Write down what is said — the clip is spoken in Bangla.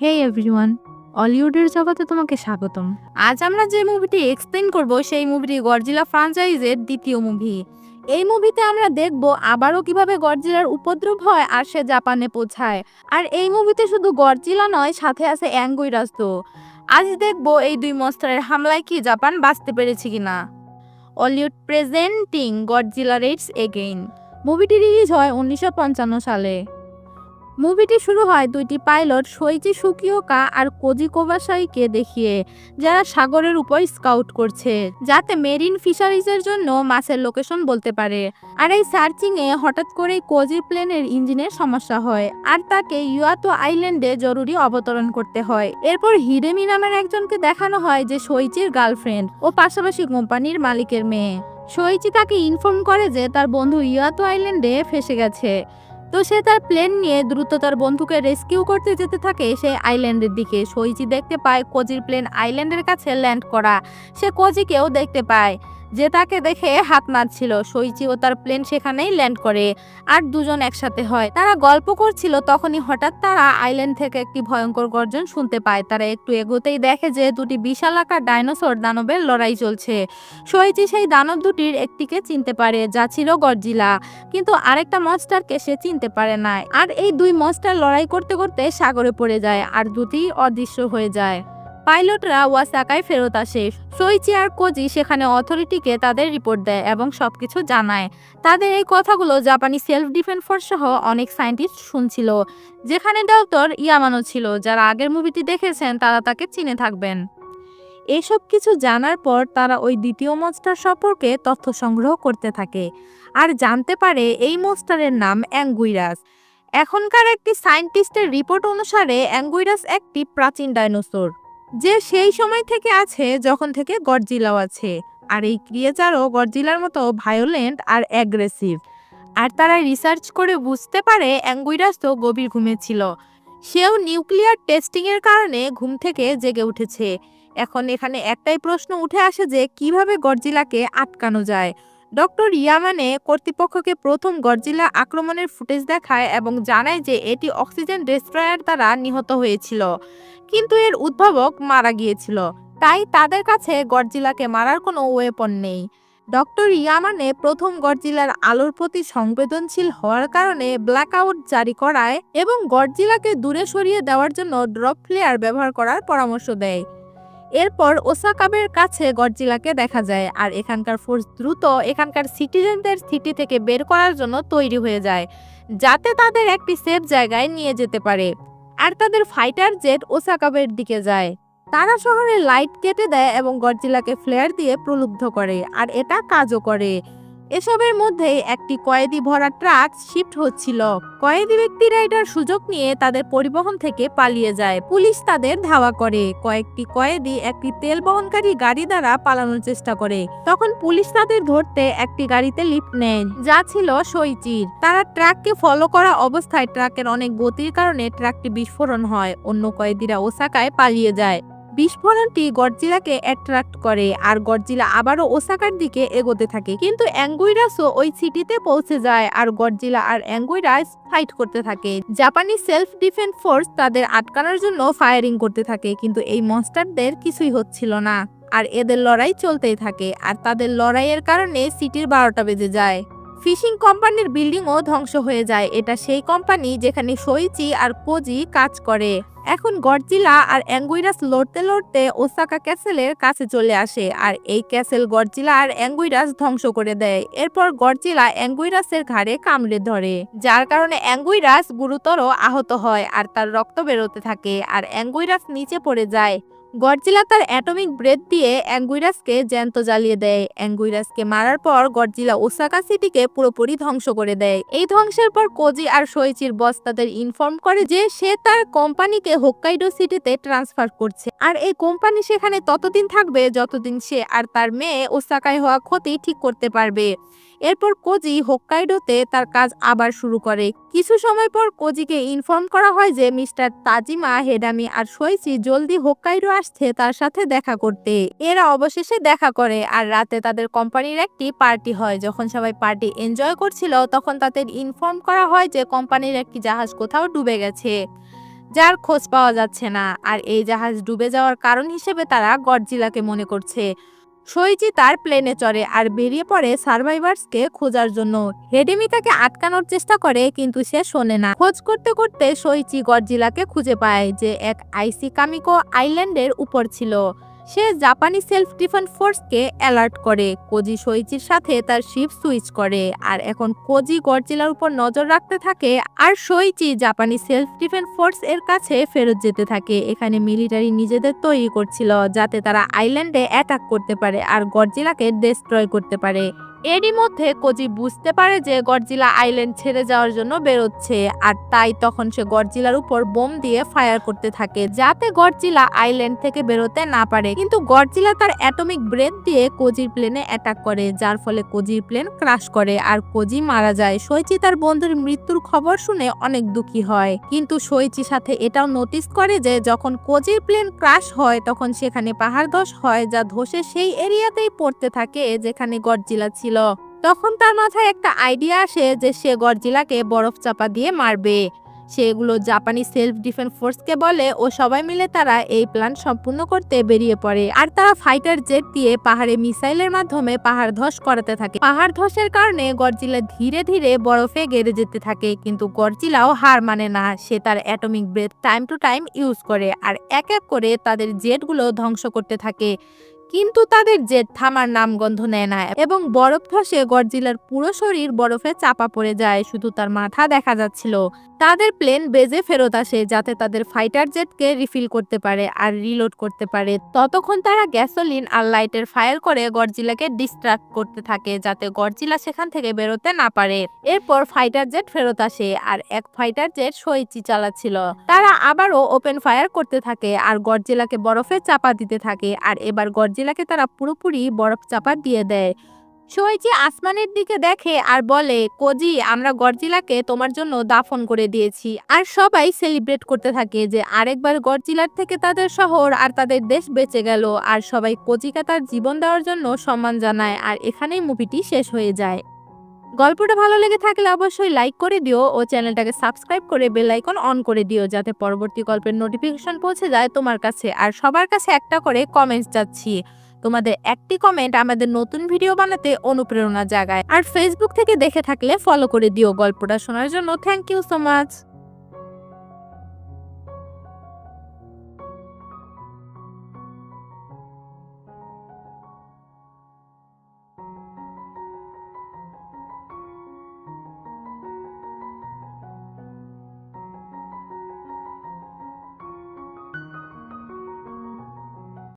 হে এভরিওয়ান অলিউডের জগতে তোমাকে স্বাগতম। আজ আমরা যে মুভিটি এক্সপ্লেন করব, সেই মুভিটি গডজিলা ফ্রাঞ্চাইজের দ্বিতীয় মুভি এই মুভিতে আমরা দেখব আবারও কীভাবে গডজিলার উপদ্রব হয় আর সে জাপানে পৌঁছায়। আর এই মুভিতে শুধু গডজিলা নয়, সাথে আছে অ্যাঙ্গুইরাস্তো আজ দেখব এই দুই মস্টারের হামলায় কি জাপান বাঁচতে পেরেছে কিনা। Ollywood presenting Godzilla raids again মুভিটি রিলিজ হয় উনিশশো পঞ্চান্ন সালে। মুভিটি শুরু হয় দুইটি পাইলট সইচি সুকিওকা আর কোজি কোবাসাইকে দেখিয়ে, যারা সাগরের উপর স্কাউট করছে, যাতে মেরিন ফিশারিজের জন্য মাছের লোকেশন বলতে পারে। আর এই সার্চিং এ হঠাৎ করেই কোজি প্লেনের ইঞ্জিনের সমস্যা হয়, আর তাকে ইউয়াতো আইল্যান্ডে জরুরি অবতরণ করতে হয়। এরপর হিরেমি নামের একজনকে দেখানো হয় যে সইচির গার্লফ্রেন্ড ও পাশাপাশি কোম্পানির মালিকের মেয়ে। সইচি তাকে ইনফর্ম করে যে তার বন্ধু ইয়াতো আইল্যান্ডে ফেসে গেছে। তো সে তার প্লেন নিয়ে দ্রুত তার বন্ধুকে রেস্কিউ করতে যেতে থাকে। সেই আইল্যান্ডের দিকে। সইচি দেখতে পায় কোজির প্লেন আইল্যান্ডের কাছে ল্যান্ড করা। সে কোজিকেও দেখতে পায়। যে তাকে দেখে হাত নাড়ছিল। সইচি ও তার প্লেন সেখানেই ল্যান্ড করে আর দুজন একসাথে হয়। তারা গল্প করছিল, তখনই হঠাৎ তারা আইল্যান্ড থেকে একটি ভয়ঙ্কর গর্জন শুনতে পায়। তারা একটু এগোতেই দেখে যে দুটি বিশাল আকার ডাইনোসর দানবের লড়াই চলছে। সইচি সেই দানব দুটির একটিকে চিনতে পারে, যা ছিল গর্জিলা। কিন্তু আরেকটা মনস্টারকে সে চিনতে পারে না। আর এই দুই মনস্টার লড়াই করতে করতে সাগরে পড়ে যায় আর দুটি অদৃশ্য হয়ে যায়। পাইলটরা ওয়াসাকায় ফেরত আসে। সইচি আর কোজি সেখানে অথরিটিকে তাদের রিপোর্ট দেয় এবং সবকিছু জানায়। তাদের এই কথাগুলো জাপানি সেলফ ডিফেন্স ফোর্স সহ অনেক সায়েন্টিস্ট শুনছিল, যেখানে ডক্টর ইয়ামানো ছিল, যারা আগের মুভিটি দেখেছেন তারা তাকে চিনে থাকবেন। এসব কিছু জানার পর তারা ওই দ্বিতীয় মনস্টার সম্পর্কে তথ্য সংগ্রহ করতে থাকে, আর জানতে পারে এই মনস্টারের নাম অ্যাঙ্গুইরাস। এখনকার একটি সায়েন্টিস্টের রিপোর্ট অনুসারে অ্যাঙ্গুইরাস একটি প্রাচীন ডাইনোসর। যে সেই সময় থেকে আছে যখন থেকে গডজিলাও আছে। আর এই ক্রিয়েচারও গডজিলার মতো ভায়োলেন্ট আর অ্যাগ্রেসিভ আর তারা রিসার্চ করে বুঝতে পারে অ্যাঙ্গুইরাস তো গভীর ঘুমেছিল সেও নিউক্লিয়ার টেস্টিংয়ের কারণে ঘুম থেকে জেগে উঠেছে। এখন এখানে একটাই প্রশ্ন উঠে আসে যে কীভাবে গডজিলাকে আটকানো যায়? ডক্টর ইয়ামানে কর্তৃপক্ষকে প্রথম গডজিলা আক্রমণের ফুটেজ দেখায় এবং জানায় যে এটি অক্সিজেন ডেস্ট্রয়ার দ্বারা নিহত হয়েছিল, কিন্তু এর উদ্ভাবক মারা গিয়েছিল। তাই তাদের কাছে গডজিলাকে মারার কোনো ওয়েপন নেই। ডক্টর ইয়ামানে প্রথম গডজিলার আলোর প্রতি সংবেদনশীল হওয়ার কারণে ব্ল্যাকআউট জারি করায় এবং গডজিলাকে দূরে সরিয়ে দেওয়ার জন্য ড্রপ ফ্লেয়ার ব্যবহার করার পরামর্শ দেয়। এরপর ওসাকাবের কাছে গডজিলাকে দেখা যায় আর এখানকার ফোর্স দ্রুত এখানকার সিটিজেনদের সিটি থেকে বের করার জন্য তৈরি হয়ে যায়, যাতে তাদের একটি সেফ জায়গায় নিয়ে যেতে পারে। আর তাদের ফাইটার জেট ওসাকাবের দিকে যায়। তারা শহরে লাইট কেটে দেয় এবং গডজিলাকে ফ্লেয়ার দিয়ে প্রলুব্ধ করে, আর এটা কাজও করে। এসবের মধ্যে একটি কয়েদি ভরা ট্রাক শিফট হচ্ছিল। কয়েদি ব্যক্তিরা এটার সুযোগ নিয়ে তাদের পরিবহন থেকে পালিয়ে যায়। পুলিশ তাদের ধাওয়া করে। কয়েকটি কয়েদি একটি তেল বহনকারী গাড়ি দ্বারা পালানোর চেষ্টা করে। তখন পুলিশ তাদের ধরতে একটি গাড়িতে লিফট নেয়। যা ছিল সইচির তারা ট্রাককে ফলো করা অবস্থায় ট্রাকের অনেক গতির কারণে ট্রাকটি বিস্ফোরণ হয়। অন্য কয়েদিরা ওসাকায় পালিয়ে যায়। বিস্ফোরণটি গডজিলাকে অ্যাট্রাক্ট করে আর গডজিলা আবারও ওসাকার দিকে এগোতে থাকে। কিন্তু অ্যাঙ্গুইরাসও ওই সিটিতে পৌঁছে যায় আর গডজিলা আর অ্যাঙ্গুইরাস ফাইট করতে থাকে। জাপানি সেলফ ডিফেন্স ফোর্স তাদের আটকানোর জন্য ফায়ারিং করতে থাকে, কিন্তু এই মনস্টারদের কিছুই হচ্ছিল না। আর এদের লড়াই চলতেই থাকে, আর তাদের লড়াইয়ের কারণে সিটির বারোটা বেজে যায়। ফিশিং কোম্পানির বিল্ডিংও ধ্বংস হয়ে যায়। এটা সেই কোম্পানি যেখানে সইচি আর কোজি কাজ করে। এখন গডজিলা আর অ্যাঙ্গুইরাস লড়তে লড়তে ওসাকা ক্যাসেলের কাছে চলে আসে আর এই ক্যাসেল গডজিলা আর অ্যাঙ্গুইরাস ধ্বংস করে দেয়। এরপর গডজিলা অ্যাঙ্গুইরাসের ঘাড়ে কামড়ে ধরে। যার কারণে অ্যাঙ্গুইরাস গুরুতর আহত হয় আর তার রক্ত বেরোতে থাকে আর অ্যাঙ্গুইরাস নিচে পড়ে যায়। গডজিলা তার অ্যাটমিক ব্রেথ দিয়ে অ্যাঙ্গুইরাসকে জ্যান্ত জ্বালিয়ে দেয়। অ্যাঙ্গুইরাসকে মারার পর গডজিলা ওসাকা সিটিকে পুরোপুরি ধ্বংস করে দেয়। এই ধ্বংসের পর কোজি আর সইচির বস তাদের ইনফর্ম করে যে সে তার কোম্পানিকে হোক্কাইডো সিটিতে ট্রান্সফার করছে। আর এই কোম্পানি সেখানে ততদিন থাকবে যতদিন সে আর তার মেয়ে ওসাকায় হওয়া ক্ষতি ঠিক করতে পারবে। এরপর কোজি হোক্কাইডোতে তার কাজ আবার শুরু করে। কিছু সময় পর কোজিকে ইনফর্ম করা হয় যে মিস্টার তাজিমা, হেডামি আর সইচি জলদি হোক্কাইডো আসছে তার সাথে দেখা করতে। এরা অবশেষে দেখা করে আর রাতে তাদের কোম্পানির একটি পার্টি হয়। যখন সবাই পার্টি এনজয় করছিল, তখন তাদের ইনফর্ম করা হয় যে কোম্পানির একটি জাহাজ কোথাও ডুবে গেছে, যার খোঁজ পাওয়া যাচ্ছে না। আর এই জাহাজ ডুবে যাওয়ার কারণ হিসেবে তারা গডজিলাকে মনে করছে। সইচি তার প্লেনে চড়ে আর বেরিয়ে পড়ে সার্ভাইভার্সকে খোঁজার জন্য। হেডেমি তাকে আটকানোর চেষ্টা করে, কিন্তু সে শোনে না। খোঁজ করতে করতে সইচি গডজিলাকে খুঁজে পায়, যে এক আইসি কামিকো আইল্যান্ডের উপর ছিল। সে জাপানি সেলফ ডিফেন্স ফোর্সকে অ্যালার্ট করে। কোজি সইচির সাথে তার শিপ সুইচ করে আর এখন কোজি গডজিলার উপর নজর রাখতে থাকে আর সইচি জাপানি সেলফ ডিফেন্স ফোর্স এর কাছে ফেরত যেতে থাকে। এখানে মিলিটারি নিজেদের তৈরি করছিল যাতে তারা আইল্যান্ডে অ্যাটাক করতে পারে আর গডজিলাকে ডিস্ট্রয় করতে পারে। এরই মধ্যে কোজি বুঝতে পারে যে গডজিলা আইল্যান্ড ছেড়ে যাওয়ার জন্য বেরোচ্ছে, আর তাই তখন সে গডজিলার উপর বোম দিয়ে ফায়ার করতে থাকে যাতে গডজিলা আইল্যান্ড থেকে বেরোতে না পারে। কিন্তু গডজিলা তার অ্যাটমিক ব্রেথ দিয়ে কোজির প্লেনে অ্যাটাক করে, যার ফলে কোজির প্লেন ক্রাশ করে আর কোজি মারা যায়। সৈচি তার বন্ধুর মৃত্যুর খবর শুনে অনেক দুঃখী হয়। কিন্তু সইচি সাথে এটাও নোটিস করে যে যখন কোজির প্লেন ক্রাশ হয়, তখন সেখানে পাহাড় ধস হয়, যা ধসে সেই এরিয়াতেই পড়তে থাকে যেখানে গডজিলা ছিল। তখন তার মাথায় একটা আইডিয়া আসে যে সে গরজিলাকে বরফ চাপা দিয়ে মারবে। সেগুলো জাপানি সেলফ ডিফেন্স ফোর্সকে বলে, ও সবাই মিলে তারা এই প্ল্যান সম্পূর্ণ করতে বেরিয়ে পড়ে। আর তারা ফাইটার জেট দিয়ে পাহাড়ে মিসাইলের মাধ্যমে পাহাড় ধস করাতে থাকে। পাহাড় ধসের কারণে গডজিলা ধীরে ধীরে বরফে গেড়ে যেতে থাকে, কিন্তু গরজিলাও হার মানে না। সে তার atomic breath time to time use করে, আর এক এক করে তাদের জেটগুলো ধ্বংস করতে থাকে। কিন্তু তাদের জেদ থামার নামগন্ধ নেয় না এবং বরফ ধসে গরজিলার পুরো শরীর বরফে চাপা পড়ে যায়। শুধু তার মাথা দেখা যাচ্ছিল। তাদের প্লেন বেজে ফেরত আসে যাতে তাদের ফাইটার জেটকে রিফিল করতে পারে আর রিলোড করতে পারে। ততক্ষণ তারা গ্যাসোলিন আর লাইটের ফায়ার করে গডজিলাকে ডিস্ট্রাক্ট করতে থাকে যাতে গডজিলা সেখান থেকে বেরোতে না পারে। এরপর ফাইটার জেট ফেরত আসে আর এক ফাইটার জেট সইচি চালাচ্ছিল। তারা আবারও ওপেন ফায়ার করতে থাকে আর গডজিলাকে বরফে চাপা দিতে থাকে আর এবার গডজিলাকে তারা পুরোপুরি বরফ চাপা দিয়ে দেয়। সোয়েচি আসমানের দিকে দেখে আর বলে, কোজি, আমরা গডজিলাকে তোমার জন্য দাফন করে দিয়েছি। আর সবাই সেলিব্রেট করতে থাকে যে আরেকবার গডজিলার থেকে তাদের শহর আর তাদের দেশ বেঁচে গেল। আর সবাই কোজিকে তার জীবন দেওয়ার জন্য সম্মান জানায় আর এখানেই মুভিটি শেষ হয়ে যায়। গল্পটা ভালো লেগে থাকলে অবশ্যই লাইক করে দিও ও চ্যানেলটাকে সাবস্ক্রাইব করে বেল আইকন অন করে দিও যাতে পরবর্তী গল্পের নোটিফিকেশন পৌঁছে যায় তোমার কাছে। আর সবার কাছে একটা করে কমেন্টস যাচ্ছি। তোমাদের একটি কমেন্ট আমাদের নতুন ভিডিও বানাতে অনুপ্রেরণা জাগায়। আর ফেসবুক থেকে দেখে থাকলে ফলো করে দিও গল্পটা শোনার জন্য। Thank you so much